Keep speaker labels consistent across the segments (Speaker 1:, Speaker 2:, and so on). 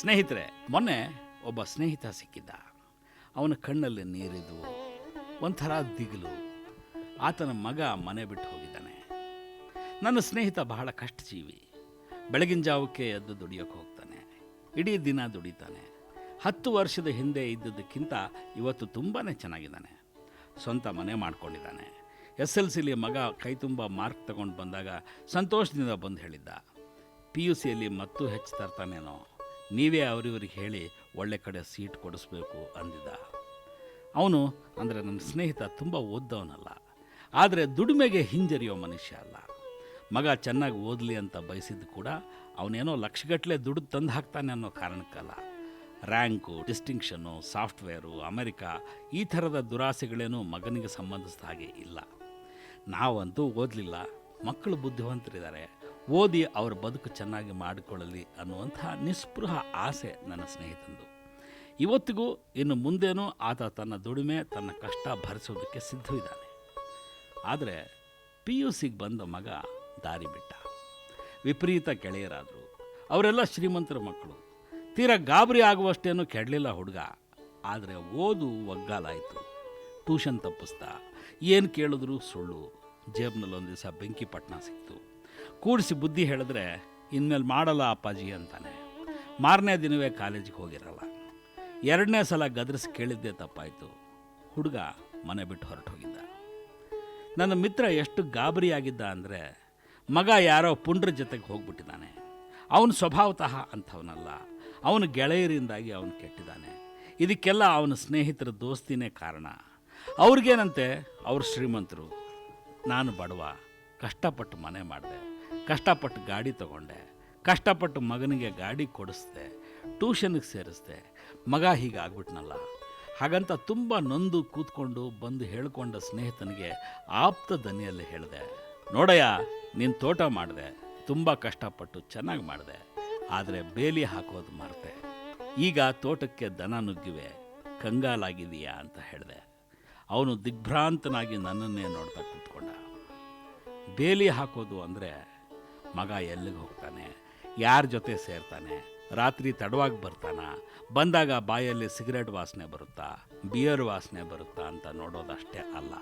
Speaker 1: ಸ್ನೇಹಿತರೆ, ಮೊನ್ನೆ ಒಬ್ಬ ಸ್ನೇಹಿತ ಸಿಕ್ಕಿದ್ದ. ಅವನ ಕಣ್ಣಲ್ಲಿ ನೀರಿದು ಒಂಥರ ದಿಗಿಲು. ಆತನ ಮಗ ಮನೆ ಬಿಟ್ಟು ಹೋಗಿದ್ದಾನೆ. ನನ್ನ ಸ್ನೇಹಿತ ಬಹಳ ಕಷ್ಟಜೀವಿ. ಬೆಳಗಿನ ಜಾವಕ್ಕೆ ಎದ್ದು ದುಡಿಯೋಕೆ ಹೋಗ್ತಾನೆ. ಇಡೀ ದಿನ ದುಡಿತಾನೆ. ಹತ್ತು ವರ್ಷದ ಹಿಂದೆ ಇದ್ದದಕ್ಕಿಂತ ಇವತ್ತು ತುಂಬಾ ಚೆನ್ನಾಗಿದ್ದಾನೆ. ಸ್ವಂತ ಮನೆ ಮಾಡ್ಕೊಂಡಿದ್ದಾನೆ. ಎಸ್ ಎಲ್ ಸಿಲಿ ಮಗ ಕೈ ತುಂಬ ಮಾರ್ಕ್ ತಗೊಂಡು ಬಂದಾಗ ಸಂತೋಷದಿಂದ ಬಂದು ಹೇಳಿದ್ದ. ಪಿ ಯು ಸಿಯಲ್ಲಿ ಮತ್ತೂ ಹೆಚ್ಚು ತರ್ತಾನೇನೋ. ನೀವೇ ಅವರಿವರಿಗೆ ಹೇಳಿ ಒಳ್ಳೆ ಕಡೆ ಸೀಟ್ ಕೊಡಿಸ್ಬೇಕು ಅಂದಿದ್ದ. ಅವನು ಅಂದರೆ ನನ್ನ ಸ್ನೇಹಿತ ತುಂಬ ಓದ್ದವನಲ್ಲ, ಆದರೆ ದುಡಿಮೆಗೆ ಹಿಂಜರಿಯೋ ಮನುಷ್ಯ ಅಲ್ಲ. ಮಗ ಚೆನ್ನಾಗಿ ಓದಲಿ ಅಂತ ಬಯಸಿದ್ದು ಕೂಡ ಅವನೇನೋ ಲಕ್ಷಗಟ್ಟಲೆ ದುಡ್ಡು ತಂದು ಹಾಕ್ತಾನೆ ಅನ್ನೋ ಕಾರಣಕ್ಕಲ್ಲ. ರ್ಯಾಂಕು, ಡಿಸ್ಟಿಂಕ್ಷನ್ನು, ಸಾಫ್ಟ್ವೇರು, ಅಮೆರಿಕ ಈ ಥರದ ದುರಾಸೆಗಳೇನೂ ಮಗನಿಗೆ ಸಂಬಂಧಿಸಿದ ಹಾಗೆ ಇಲ್ಲ. ನಾವಂತೂ ಓದಲಿಲ್ಲ, ಮಕ್ಕಳು ಬುದ್ಧಿವಂತರಿದ್ದಾರೆ. ಓದಿ ಅವ್ರ ಬದುಕು ಚೆನ್ನಾಗಿ ಮಾಡಿಕೊಳ್ಳಲಿ ಅನ್ನುವಂಥ ನಿಸ್ಪೃಹ ಆಸೆ ನನ್ನ ಸ್ನೇಹಿತಂದು. ಇವತ್ತಿಗೂ ಇನ್ನು ಮುಂದೇನೂ ಆತ ತನ್ನ ದುಡಿಮೆ, ತನ್ನ ಕಷ್ಟ ಭರಿಸೋದಕ್ಕೆ ಸಿದ್ಧವಿದ್ದಾನೆ. ಆದರೆ ಪಿ ಯು ಸಿಗೆ ಬಂದ ಮಗ ದಾರಿ ಬಿಟ್ಟ. ವಿಪರೀತ ಗೆಳೆಯರಾದರು. ಅವರೆಲ್ಲ ಶ್ರೀಮಂತರ ಮಕ್ಕಳು. ತೀರಾ ಗಾಬರಿ ಆಗುವಷ್ಟೇನೂ ಕೆಡಲಿಲ್ಲ ಹುಡುಗ. ಆದರೆ ಓದು ಒಗ್ಗಾಲಾಯಿತು. ಟ್ಯೂಷನ್ ತಪ್ಪಿಸ್ತಾ, ಏನು ಕೇಳಿದ್ರು ಸುಳ್ಳು. ಜೇಬ್ನಲ್ಲಿ ಒಂದು ದಿವಸ ಬೆಂಕಿ ಪಟ್ಟಣ ಸಿಕ್ತು. ಕೂಡಿಸಿ ಬುದ್ಧಿ ಹೇಳಿದ್ರೆ ಇನ್ಮೇಲೆ ಮಾಡಲ್ಲ ಅಪ್ಪಾಜಿ ಅಂತಾನೆ. ಮಾರನೇ ದಿನವೇ ಕಾಲೇಜಿಗೆ ಹೋಗಿರಲ್ಲ. ಎರಡನೇ ಸಲ ಗದರಿಸಿ ಕೇಳಿದ್ದೆ ತಪ್ಪಾಯಿತು. ಹುಡುಗ ಮನೆ ಬಿಟ್ಟು ಹೊರಟು ಹೋಗಿದ್ದ. ನನ್ನ ಮಿತ್ರ ಎಷ್ಟು ಗಾಬರಿಯಾಗಿದ್ದ ಅಂದರೆ ಮಗ ಯಾರೋ ಪುಂಡ್ರ ಜೊತೆಗೆ ಹೋಗ್ಬಿಟ್ಟಿದ್ದಾನೆ. ಅವನು ಸ್ವಭಾವತಃ ಅಂಥವನಲ್ಲ. ಅವನ ಗೆಳೆಯರಿಂದಾಗಿ ಅವನು ಕೆಟ್ಟಿದ್ದಾನೆ. ಇದಕ್ಕೆಲ್ಲ ಅವನ ಸ್ನೇಹಿತರ ದೋಸ್ತಿನೇ ಕಾರಣ. ಅವ್ರಿಗೇನಂತೆ? ಅವರು ಶ್ರೀಮಂತರು. ನಾನು ಬಡವ. ಕಷ್ಟಪಟ್ಟು ಮನೆ ಮಾಡಿದೆ. ಕಷ್ಟಪಟ್ಟು ಗಾಡಿ ತಗೊಂಡೆ. ಕಷ್ಟಪಟ್ಟು ಮಗನಿಗೆ ಗಾಡಿ ಕೊಡಿಸ್ದೆ. ಟ್ಯೂಷನ್ಗೆ ಸೇರಿಸ್ದೆ. ಮಗ ಹೀಗಾಗ್ಬಿಟ್ನಲ್ಲ ಹಾಗಂತ ತುಂಬ ನೊಂದು ಕೂತ್ಕೊಂಡು ಬಂದು ಹೇಳ್ಕೊಂಡ ಸ್ನೇಹಿತನಿಗೆ ಆಪ್ತ ದನಿಯಲ್ಲಿ ಹೇಳಿದೆ, ನೋಡಯ್ಯ, ನೀನು ತೋಟ ಮಾಡಿದೆ. ತುಂಬ ಕಷ್ಟಪಟ್ಟು ಚೆನ್ನಾಗಿ ಮಾಡಿದೆ. ಆದರೆ ಬೇಲಿ ಹಾಕೋದು ಮರೆತೆ. ಈಗ ತೋಟಕ್ಕೆ ದನ ನುಗ್ಗಿವೆ. ಕಂಗಾಲಾಗಿದೆಯಾ ಅಂತ ಹೇಳಿದೆ. ಅವನು ದಿಗ್ಭ್ರಾಂತನಾಗಿ ನನ್ನನ್ನೇ ನೋಡ್ತಾ ಕೂತ್ಕೊಂಡ. ಬೇಲಿ ಹಾಕೋದು ಅಂದರೆ ಮಗ ಎಲ್ಲಿಗೆ ಹೋಗ್ತಾನೆ? ಯಾರ ಜೊತೆ ಸೇರ್ತಾನೆ? ರಾತ್ರಿ ತಡವಾಗಿ ಬರ್ತಾನ? ಬಂದಾಗ ಬಾಯಲ್ಲಿ ಸಿಗರೇಟ್ ವಾಸನೆ ಬರುತ್ತಾ? ಬಿಯರ್ ವಾಸನೆ ಬರುತ್ತಾ ಅಂತ ನೋಡೋದಷ್ಟೇ ಅಲ್ಲ.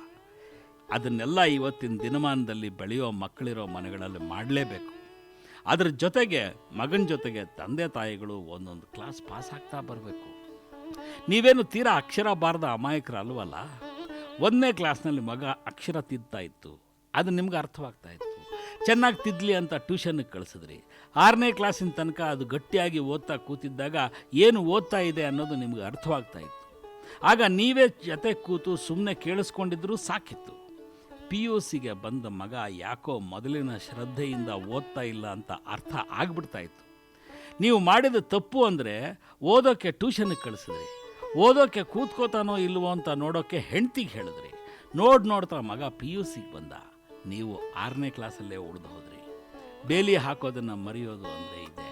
Speaker 1: ಅದನ್ನೆಲ್ಲ ಇವತ್ತಿನ ದಿನಮಾನದಲ್ಲಿ ಬೆಳೆಯೋ ಮಕ್ಕಳಿರೋ ಮನೆಗಳಲ್ಲಿ ಮಾಡಲೇಬೇಕು. ಅದರ ಜೊತೆಗೆ ಮಗನ ಜೊತೆಗೆ ತಂದೆ ತಾಯಿಗಳು ಒಂದೊಂದು ಕ್ಲಾಸ್ ಪಾಸ್ ಆಗ್ತಾ ಬರಬೇಕು. ನೀವೇನು ತೀರಾ ಅಕ್ಷರ ಬಾರದ ಅಮಾಯಕರು ಅಲ್ವಲ್ಲ? ಒಂದನೇ ಕ್ಲಾಸ್ನಲ್ಲಿ ಮಗ ಅಕ್ಷರ ತಿದ್ತಾ ಇತ್ತು. ಅದು ನಿಮ್ಗೆ ಅರ್ಥವಾಗ್ತಾ ಇತ್ತು. ಚೆನ್ನಾಗಿ ತಿದ್ಲಿ ಅಂತ ಟ್ಯೂಷನ್ಗೆ ಕಳಿಸಿದ್ರಿ. ಆರನೇ ಕ್ಲಾಸಿನ ತನಕ ಅದು ಗಟ್ಟಿಯಾಗಿ ಓದ್ತಾ ಕೂತಿದ್ದಾಗ ಏನು ಓದ್ತಾ ಇದೆ ಅನ್ನೋದು ನಿಮಗೆ ಅರ್ಥವಾಗ್ತಾ ಇತ್ತು. ಆಗ ನೀವೇ ಜೊತೆ ಕೂತು ಸುಮ್ಮನೆ ಕೇಳಿಸ್ಕೊಂಡಿದ್ರೂ ಸಾಕಿತ್ತು. ಪಿ ಯು ಸಿಗೆ ಬಂದ ಮಗ ಯಾಕೋ ಮೊದಲಿನ ಶ್ರದ್ಧೆಯಿಂದ ಓದ್ತಾ ಇಲ್ಲ ಅಂತ ಅರ್ಥ ಆಗ್ಬಿಡ್ತಾ ಇತ್ತು. ನೀವು ಮಾಡಿದ ತಪ್ಪು ಅಂದರೆ ಓದೋಕ್ಕೆ ಟ್ಯೂಷನ್ಗೆ ಕಳಿಸಿದ್ರಿ. ಓದೋಕ್ಕೆ ಕೂತ್ಕೋತಾನೋ ಇಲ್ವೋ ಅಂತ ನೋಡೋಕ್ಕೆ ಹೆಂಡ್ತಿಗೆ ಹೇಳಿದ್ರಿ. ನೋಡಿ ನೋಡ್ತಾ ಮಗ ಪಿ ಯು ಸಿಗೆ ಬಂದ. ನೀವು ಆರನೇ ಕ್ಲಾಸಲ್ಲೇ ಉಳಿದು ಹೋದ್ರಿ. ಬೇಲಿ ಹಾಕೋದನ್ನು ಮರೆಯೋದು ಅಂದರೆ ಇದೆ.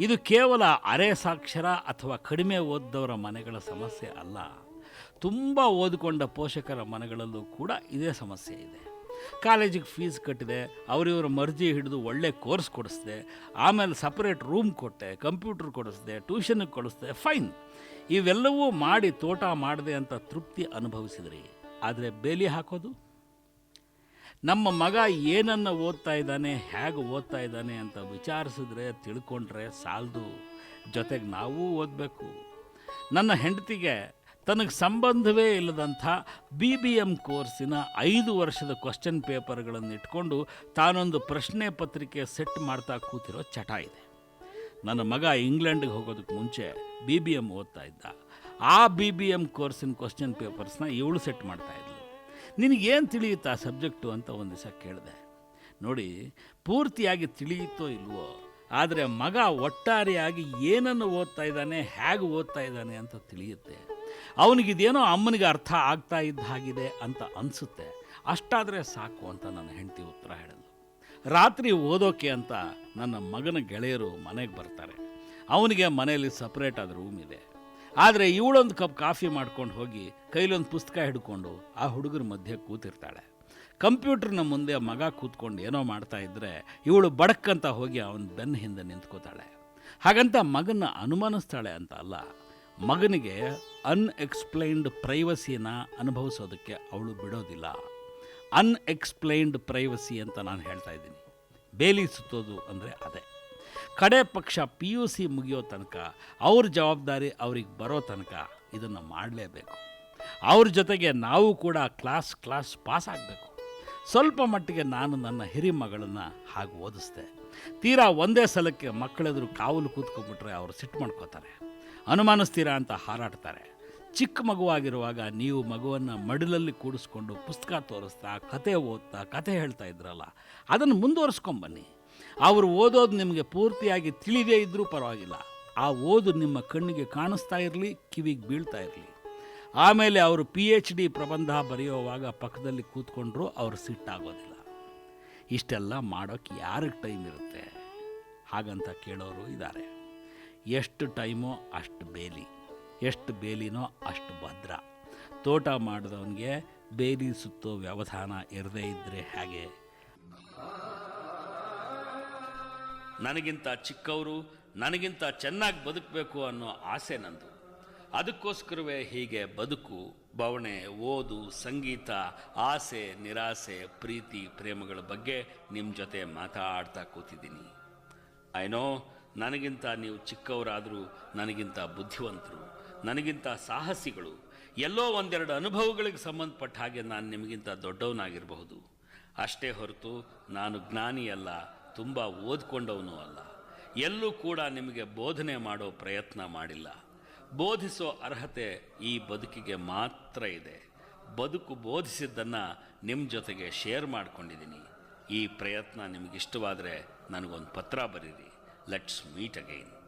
Speaker 1: ಇದು ಕೇವಲ ಅರೆ ಸಾಕ್ಷರ ಅಥವಾ ಕಡಿಮೆ ಓದ್ದವರ ಮನೆಗಳ ಸಮಸ್ಯೆ ಅಲ್ಲ. ತುಂಬ ಓದಿಕೊಂಡ ಪೋಷಕರ ಮನೆಗಳಲ್ಲೂ ಕೂಡ ಇದೇ ಸಮಸ್ಯೆ ಇದೆ. ಕಾಲೇಜಿಗೆ ಫೀಸ್ ಕಟ್ಟಿದೆ, ಅವರಿವರ ಮರ್ಜಿ ಹಿಡಿದು ಒಳ್ಳೆ ಕೋರ್ಸ್ ಕೊಡಿಸ್ದೆ, ಆಮೇಲೆ ಸಪ್ರೇಟ್ ರೂಮ್ ಕೊಟ್ಟೆ, ಕಂಪ್ಯೂಟರ್ ಕೊಡಿಸ್ದೆ, ಟ್ಯೂಷನ್ಗೆ ಕೊಡಿಸ್ದೆ ಫೈನ್. ಇವೆಲ್ಲವೂ ಮಾಡಿ ತೋಟ ಮಾಡಿದೆ ಅಂತ ತೃಪ್ತಿ ಅನುಭವಿಸಿದ್ರಿ. ಆದರೆ ಬೇಲಿ ಹಾಕೋದು? ನಮ್ಮ ಮಗ ಏನನ್ನು ಓದ್ತಾ ಇದ್ದಾನೆ, ಹೇಗೆ ಓದ್ತಾ ಇದ್ದಾನೆ ಅಂತ ವಿಚಾರಿಸಿದ್ರೆ, ತಿಳ್ಕೊಂಡ್ರೆ ಸಾಲದು ಜೊತೆಗೆ ನಾವೂ ಓದಬೇಕು. ನನ್ನ ಹೆಂಡತಿಗೆ ತನಗೆ ಸಂಬಂಧವೇ ಇಲ್ಲದಂಥ ಬಿ ಬಿ ಎಂ ಕೋರ್ಸಿನ ಐದು ವರ್ಷದ ಕ್ವಶನ್ ಪೇಪರ್ಗಳನ್ನು ಇಟ್ಕೊಂಡು ತಾನೊಂದು ಪ್ರಶ್ನೆ ಪತ್ರಿಕೆ ಸೆಟ್ ಮಾಡ್ತಾ ಕೂತಿರೋ ಚಟ ಇದೆ. ನನ್ನ ಮಗ ಇಂಗ್ಲೆಂಡ್ಗೆ ಹೋಗೋದಕ್ಕೆ ಮುಂಚೆ ಬಿ ಬಿ ಎಂ ಓದ್ತಾ ಇದ್ದ. ಆ ಬಿ ಬಿ ಎಂ ಕೋರ್ಸಿನ ಕ್ವಶನ್ ಪೇಪರ್ಸ್ನ ಇವಳು ಸೆಟ್ ಮಾಡ್ತಾ ಇದ್ಲು. ನಿನಗೇನು ತಿಳಿಯುತ್ತಾ ಸಬ್ಜೆಕ್ಟು ಅಂತ ಒಂದು ದಿವಸ ಕೇಳಿದೆ. ನೋಡಿ, ಪೂರ್ತಿಯಾಗಿ ತಿಳಿಯುತ್ತೋ ಇಲ್ವೋ, ಆದರೆ ಮಗ ಒಟ್ಟಾರೆಯಾಗಿ ಏನನ್ನು ಓದ್ತಾ ಇದ್ದಾನೆ, ಹೇಗೆ ಓದ್ತಾ ಇದ್ದಾನೆ ಅಂತ ತಿಳಿಯುತ್ತೆ. ಅವನಿಗಿದೇನೋ ಅಮ್ಮನಿಗೆ ಅರ್ಥ ಆಗ್ತಾ ಇದ್ದ ಹಾಗಿದೆ ಅಂತ ಅನಿಸುತ್ತೆ. ಅಷ್ಟಾದರೆ ಸಾಕು ಅಂತ ನನ್ನ ಹೆಂಡತಿ ಉತ್ತರ ಹೇಳಿದ್ಲು. ರಾತ್ರಿ ಓದೋಕೆ ಅಂತ ನನ್ನ ಮಗನ ಗೆಳೆಯರು ಮನೆಗೆ ಬರ್ತಾರೆ. ಅವನಿಗೆ ಮನೆಯಲ್ಲಿ ಸಪ್ರೇಟ್ ಆದ ರೂಮ್ ಇದೆ. ಆದರೆ ಇವಳೊಂದು ಕಪ್ ಕಾಫಿ ಮಾಡ್ಕೊಂಡು ಹೋಗಿ ಕೈಲೊಂದು ಪುಸ್ತಕ ಹಿಡ್ಕೊಂಡು ಆ ಹುಡುಗರ ಮಧ್ಯೆ ಕೂತಿರ್ತಾಳೆ. ಕಂಪ್ಯೂಟರ್ನ ಮುಂದೆ ಮಗ ಕೂತ್ಕೊಂಡು ಏನೋ ಮಾಡ್ತಾ ಇದ್ದರೆ ಇವಳು ಬಡಕ್ಕಂತ ಹೋಗಿ ಅವನ ಬೆನ್ನ ಹಿಂದೆ ನಿಂತ್ಕೋತಾಳೆ. ಹಾಗಂತ ಮಗನ ಅನುಮಾನಿಸ್ತಾಳೆ ಅಂತ ಅಲ್ಲ, ಮಗನಿಗೆ ಅನ್ಎಕ್ಸ್ಪ್ಲೈನ್ಡ್ ಪ್ರೈವಸಿನ ಅನುಭವಿಸೋದಕ್ಕೆ ಅವಳು ಬಿಡೋದಿಲ್ಲ. ಅನ್ಎಕ್ಸ್ಪ್ಲೈನ್ಡ್ ಪ್ರೈವಸಿ ಅಂತ ನಾನು ಹೇಳ್ತಾ ಇದ್ದೀನಿ. ಬೇಲಿ ಸುತ್ತೋದು ಅಂದರೆ ಅದೇ. ಕಡೆ ಪಕ್ಷ ಪಿ ಯು ಸಿ ಮುಗಿಯೋ ತನಕ, ಅವ್ರ ಜವಾಬ್ದಾರಿ ಅವ್ರಿಗೆ ಬರೋ ತನಕ ಇದನ್ನು ಮಾಡಲೇಬೇಕು. ಅವ್ರ ಜೊತೆಗೆ ನಾವು ಕೂಡ ಕ್ಲಾಸ್ ಕ್ಲಾಸ್ ಪಾಸ್ ಆಗಬೇಕು. ಸ್ವಲ್ಪ ಮಟ್ಟಿಗೆ ನಾನು ನನ್ನ ಹಿರಿಮಗಳನ್ನು ಹಾಗೆ ಓದಿಸ್ದೆ. ತೀರಾ ಒಂದೇ ಸಲಕ್ಕೆ ಮಕ್ಕಳೆದುರು ಕಾವಲು ಕೂತ್ಕೊಂಡ್ಬಿಟ್ರೆ ಅವರು ಸಿಟ್ಟು ಮಾಡ್ಕೋತಾರೆ. ಅನುಮಾನಿಸ್ತೀರಾ ಅಂತ ಹಾರಾಡ್ತಾರೆ. ಚಿಕ್ಕ ಮಗುವಾಗಿರುವಾಗ ನೀವು ಮಗುವನ್ನು ಮಡಿಲಲ್ಲಿ ಕೂಡಿಸ್ಕೊಂಡು ಪುಸ್ತಕ ತೋರಿಸ್ತಾ, ಕತೆ ಓದ್ತಾ, ಕತೆ ಹೇಳ್ತಾ ಇದ್ರಲ್ಲ, ಅದನ್ನು ಮುಂದುವರಿಸ್ಕೊಂಬನ್ನಿ ಅವರು ಓದೋದು ನಿಮಗೆ ಪೂರ್ತಿಯಾಗಿ ತಿಳಿದೇ ಇದ್ದರೂ ಪರವಾಗಿಲ್ಲ. ಆ ಓದು ನಿಮ್ಮ ಕಣ್ಣಿಗೆ ಕಾಣಿಸ್ತಾ ಇರಲಿ, ಕಿವಿಗೆ ಬೀಳ್ತಾ ಇರಲಿ. ಆಮೇಲೆ ಅವರು ಪಿ ಎಚ್ ಡಿ ಪ್ರಬಂಧ ಬರೆಯುವಾಗ ಪಕ್ಕದಲ್ಲಿ ಕೂತ್ಕೊಂಡ್ರೂ, ಅವರು ಸಿಟ್ಟಾಗೋದಿಲ್ಲ. ಇಷ್ಟೆಲ್ಲ ಮಾಡೋಕ್ಕೆ ಯಾರಿಗೆ ಟೈಮ್ ಇರುತ್ತೆ? ಹಾಗಂತ ಕೇಳೋರು ಇದ್ದಾರೆ ಎಷ್ಟು ಟೈಮೋ ಅಷ್ಟು ಬೇಲಿ. ಎಷ್ಟು ಬೇಲಿನೋ ಅಷ್ಟು ಭದ್ರ. ತೋಟ ಮಾಡಿದವನಿಗೆ ಬೇಲಿ ಸುತ್ತೋ ವ್ಯವಧಾನ ಇರದೇ ಇದ್ದರೆ ಹೇಗೆ? ನನಗಿಂತ ಚಿಕ್ಕವರು, ನನಗಿಂತ ಚೆನ್ನಾಗಿ ಬದುಕಬೇಕು ಅನ್ನೋ ಆಸೆ ನಂದು. ಅದಕ್ಕೋಸ್ಕರವೇ ಹೀಗೆ ಬದುಕು ಬವಣೆ ಓದು, ಸಂಗೀತ, ಆಸೆ, ನಿರಾಸೆ, ಪ್ರೀತಿ, ಪ್ರೇಮಗಳ ಬಗ್ಗೆ ನಿಮ್ಮ ಜೊತೆ ಮಾತಾಡ್ತಾ ಕೂತಿದ್ದೀನಿ. ಐನೋ ನನಗಿಂತ ನೀವು ಚಿಕ್ಕವರಾದರೂ, ನನಗಿಂತ ಬುದ್ಧಿವಂತರು, ನನಗಿಂತ ಸಾಹಸಿಗಳು, ಎಲ್ಲೋ ಒಂದೆರಡು ಅನುಭವಗಳಿಗೆ ಸಂಬಂಧಪಟ್ಟ ಹಾಗೆ ನಾನು ನಿಮಗಿಂತ ದೊಡ್ಡವನಾಗಿರಬಹುದು. ಅಷ್ಟೇ ಹೊರತು ನಾನು ಜ್ಞಾನಿಯಲ್ಲ ತುಂಬ ಓದ್ಕೊಂಡವನು ಅಲ್ಲ. ಎಲ್ಲೂ ಕೂಡ ನಿಮಗೆ ಬೋಧನೆ ಮಾಡೋ ಪ್ರಯತ್ನ ಮಾಡಿಲ್ಲ. ಬೋಧಿಸೋ ಅರ್ಹತೆ ಈ ಬದುಕಿಗೆ ಮಾತ್ರ ಇದೆ. ಬದುಕು ಬೋಧಿಸಿದ್ದನ್ನು ನಿಮ್ಮ ಜೊತೆಗೆ ಶೇರ್ ಮಾಡ್ಕೊಂಡಿದ್ದೀನಿ ಈ ಪ್ರಯತ್ನ ನಿಮಗಿಷ್ಟವಾದರೆ ನನಗೊಂದು ಪತ್ರ ಬರೀರಿ. Let's meet again